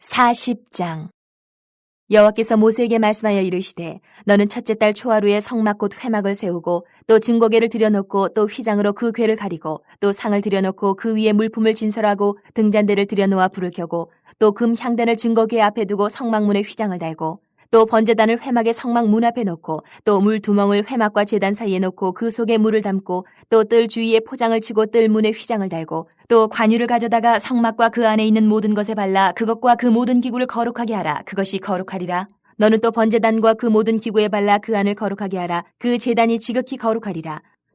40장. 여호와께서 모세에게 말씀하여 이르시되 너는 첫째 달 초하루에 성막 곧 회막을 세우고 또 증거궤를 들여놓고 또 휘장으로 그 궤를 가리고 또 상을 들여놓고 그 위에 물품을 진설하고 등잔대를 들여놓아 불을 켜고 또 금 향단을 증거궤 앞에 두고 성막문에 휘장을 달고 또 번제단을 회막의 성막 문 앞에 놓고 또 물 두멍을 회막과 제단 사이에 놓고 그 속에 물을 담고 또 뜰 주위에 포장을 치고 뜰 문에 휘장을 달고 또 관유를 가져다가 성막과 그 안에 있는 모든 것에 발라 그것과 그 모든 기구를 거룩하게 하라. 그것이 거룩하리라. 너는 또 번제단과 그 모든 기구에 발라 그 안을 거룩하게 하라. 그 제단이 지극히 거룩하리라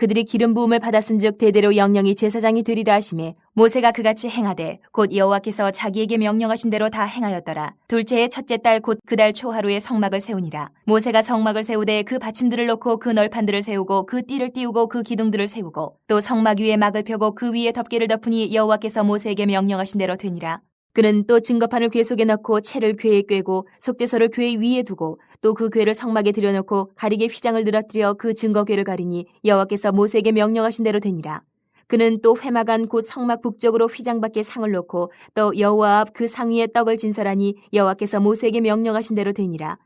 그들이 기름 부음을 받았은즉 대대로 영영이 제사장이 되리라 하심에 모세가 그같이 행하되 곧 여호와께서 자기에게 명령하신 대로 다 행하였더라. 둘째의 첫째 달 곧 그 달 초하루에 성막을 세우니라. 모세가 성막을 세우되 그 받침들을 놓고 그 널판들을 세우고 그 띠를 띄우고 그 기둥들을 세우고 또 성막 위에 막을 펴고 그 위에 덮개를 덮으니 여호와께서 모세에게 명령하신 대로 되니라. 그는 또 증거판을 궤 속에 넣고 채를 궤에 꿰고 속죄서를 궤 위에 두고 또 그 궤를 성막에 들여놓고 가리개 휘장을 늘어뜨려 그 증거궤를 가리니 여호와께서 모세에게 명령하신 대로 되니라. 그는 또 회막 안 곧 성막 북쪽으로 휘장 밖에 상을 놓고 또 여호와 앞 그 상 위에 떡을 진설하니 여호와께서 모세에게 명령하신 대로 되니라.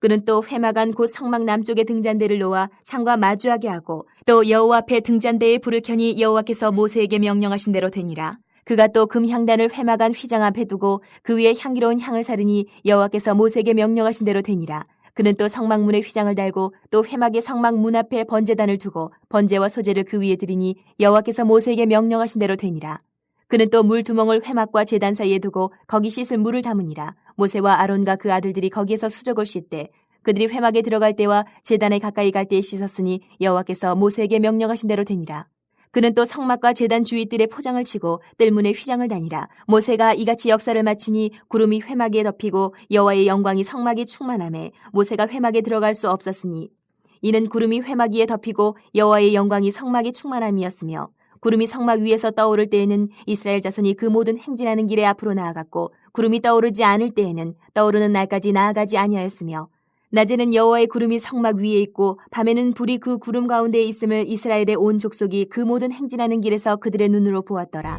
그는 또 회막 안 곧 성막 남쪽에 등잔대를 놓아 상과 마주하게 하고 또 여호와 앞에 등잔대에 불을 켜니 여호와께서 모세에게 명령하신 대로 되니라. 그가 또 금향단을 회막안 휘장 앞에 두고 그 위에 향기로운 향을 사르니 여호와께서 모세에게 명령하신 대로 되니라. 그는 또 성막문에 휘장을 달고 또 회막의 성막 문 앞에 번제단을 두고 번제와 소제를 그 위에 드리니 여호와께서 모세에게 명령하신 대로 되니라. 그는 또 물 두멍을 회막과 제단 사이에 두고 거기 씻을 물을 담으니라. 모세와 아론과 그 아들들이 거기에서 수족을 씻되 그들이 회막에 들어갈 때와 제단에 가까이 갈 때에 씻었으니 여호와께서 모세에게 명령하신 대로 되니라. 그는 또 성막과 재단 주위뜰에 포장을 치고 뜰문에 휘장을 다니라. 모세가 이같이 역사를 마치니 구름이 회막에 덮이고 여호와의 영광이 성막에 충만함에 모세가 회막에 들어갈 수 없었으니 이는 구름이 회막 위에 덮이고 여호와의 영광이 성막에 충만함이었으며 구름이 성막 위에서 떠오를 때에는 이스라엘 자손이 그 모든 행진하는 길에 앞으로 나아갔고 구름이 떠오르지 않을 때에는 떠오르는 날까지 나아가지 아니하였으며 낮에는 여호와의 구름이 성막 위에 있고 밤에는 불이 그 구름 가운데에 있음을 이스라엘의 온 족속이 그 모든 행진하는 길에서 그들의 눈으로 보았더라.